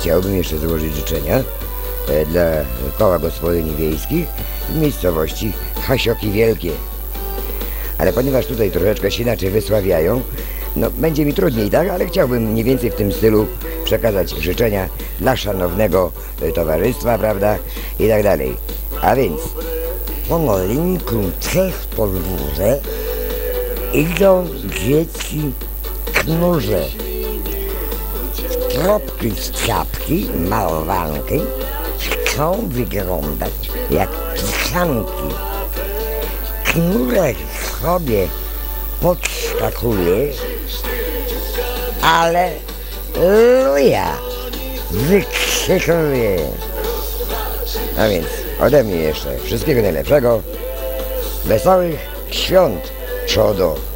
chciałbym jeszcze złożyć życzenia e, dla koła gospodyni wiejskich w miejscowości Hasioki Wielkie. Ale ponieważ tutaj troszeczkę się inaczej wysławiają, no będzie mi trudniej, tak? Ale chciałbym mniej więcej w tym stylu przekazać życzenia dla szanownego e, towarzystwa, prawda? I tak dalej. A więc Po malinku trzech podwórze idą dzieci knurze. Kropki z czapki, malowanki chcą wyglądać jak pisanki. Knurek sobie podskakuje, ale luja wykrzykuje. A więc ode mnie jeszcze wszystkiego najlepszego. Wesołych świąt, czodo.